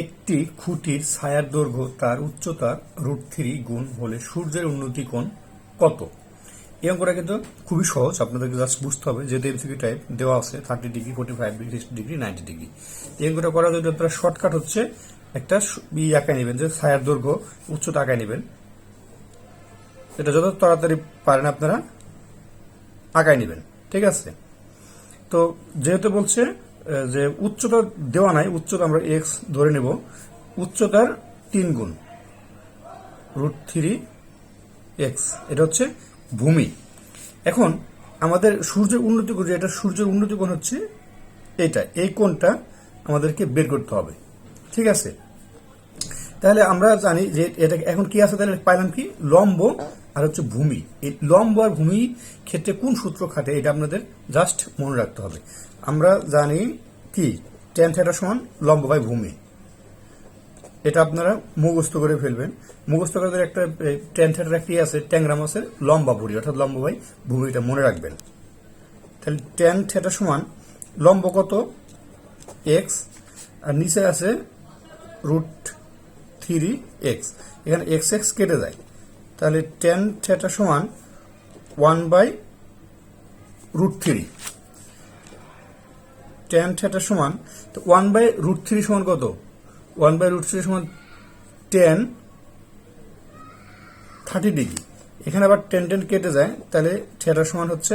একটি খুঁটির ছায়ার দৈর্ঘ্য তার উচ্চতার রুট থ্রি গুণ হলে সূর্যের উন্নতি কোণ কত? এই অঙ্কটা কিন্তু খুবই সহজ, আপনাদেরকে জাস্ট বুঝতে হবে। যে এমসিকিউ টাইপ দেওয়া আছে, thirty degree, forty five degree, sixty degree, ninety degree. এই অঙ্কটা করার জন্য আপনারা শর্টকাট হচ্ছে একটা ই আঁকায় নেবেন, যে ছায়ার দৈর্ঘ্য, উচ্চতা আঁকায় নেবেন। এটা যত তাড়াতাড়ি পারেন আপনারা আঁকায় নেবেন, ঠিক আছে? তো যেহেতু বলছে যে উচ্চতা দেওয়া নাই, উচ্চতা আমরা এক্স ধরে নেব, উচ্চতার তিন গুণ রুট থ্রি এক্স এটা হচ্ছে ভূমি। এখন আমাদের সূর্যের উন্নতি কোণ এটা সূর্যের উন্নতি কোণ হচ্ছে এটা এই কোণটা আমাদেরকে বের করতে হবে, ঠিক আছে? তাহলে আমরা জানি যে এটা এখন কি আছে তাহলে, পাইলাম কি? লম্ব আর হচ্ছে ভূমি। এই লম্ব আর ভূমি ক্ষেত্রে কোন সূত্র খাটে, এটা আপনাদের জাস্ট মনে রাখতে হবে। আমরা জানি কি? টেন থিটা সমান লম্ব বাই ভূমি। এটা আপনারা মুখস্থ করে ফেলবেন। মুখস্থ করে একটা টেন থিটার একটি আছে? ট্যাংরা মাছের লম্বা বুড়ি অর্থাৎ লম্ব বাই ভূমিটা মনে রাখবেন। তাহলে টেন থিটা সমান লম্ব কত? এক্স আর নিচে আছে রুট থ্রি এক্স এখানে এক্স এক্স কেটে যায়। তাহলে টেন থিটা সমান one by root three tan theta সমান, তো ওয়ান বাই রুট থ্রি সমান কত? ওয়ান বাই রুট থ্রি সমান টেন থার্টি ডিগ্রি এখানে আবার টেন টেন কেটে যায়, তাহলে থিয়েটার সমান হচ্ছে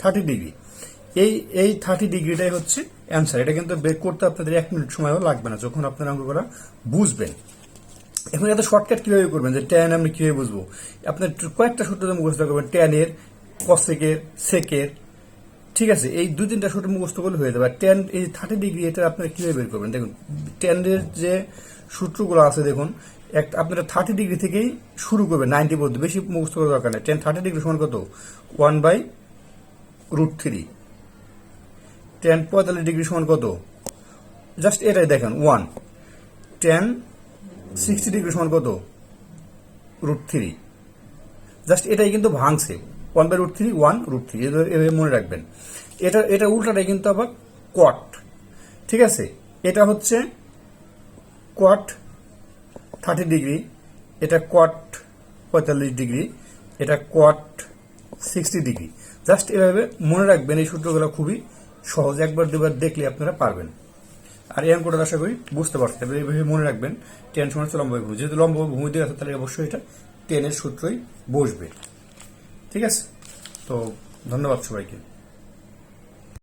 থার্টি ডিগ্রি এই এই থার্টি ডিগ্রিটাই হচ্ছে অ্যান্সার এটা কিন্তু বের করতে আপনাদের এক মিনিট সময়ও লাগবে না, যখন আপনারা অঙ্কগুলো বুঝবেন। এখন এত শর্টকাট কীভাবে করবেন? যে ট্যান আমি কীভাবে বুঝব? আপনার কয়েকটা সূত্র মুখস্থ করবেন। ট্যানের কসেকের সেকের ঠিক আছে? এই দুই, তিনটা সূত্র মুখস্থ করলে হয়ে যাবে। টেন এই থার্টি ডিগ্রি এটা আপনারা কীভাবে বের করবেন? দেখুন টেনের যে সূত্রগুলো আছে, দেখুন একটা আপনারা থার্টি ডিগ্রি থেকেই শুরু করবেন নাইনটি পর্যন্ত। বেশি মুখস্থ করার দরকার নেই। টেন থার্টি ডিগ্রি সমান কত? One by root three tan পঁয়তাল্লিশ ডিগ্রি সমান কত? জাস্ট এটাই দেখেন ওয়ান টেন সিক্সটি ডিগ্রি সমান কত? রুট থ্রি জাস্ট এটাই কিন্তু ভাঙছে। One by root three one root three এভাবে মনে রাখবেন। এটা এটা উল্টাটাই কিন্তু আবার কোয়াট ঠিক আছে? এটা হচ্ছে কোয়াট থার্টি ডিগ্রি এটা কোয়াট পঁয়তাল্লিশ ডিগ্রি এটা কোয়াট সিক্সটি ডিগ্রি জাস্ট এভাবে মনে রাখবেন, এই সূত্রগুলো খুবই সহজ। একবার দুবার দেখলে আপনারা পারবেন। আর এই অঙ্কটা আশা করি বুঝতে পারছি। তবে এইভাবে মনে রাখবেন টেন সমান হচ্ছে লম্বা ভূমি। যেহেতু লম্বা ভূমি দিয়ে আছে তাহলে অবশ্যই এটা টেনের সূত্রই বসবে। ঠিক আছে? তো ধন্যবাদ সবাইকে।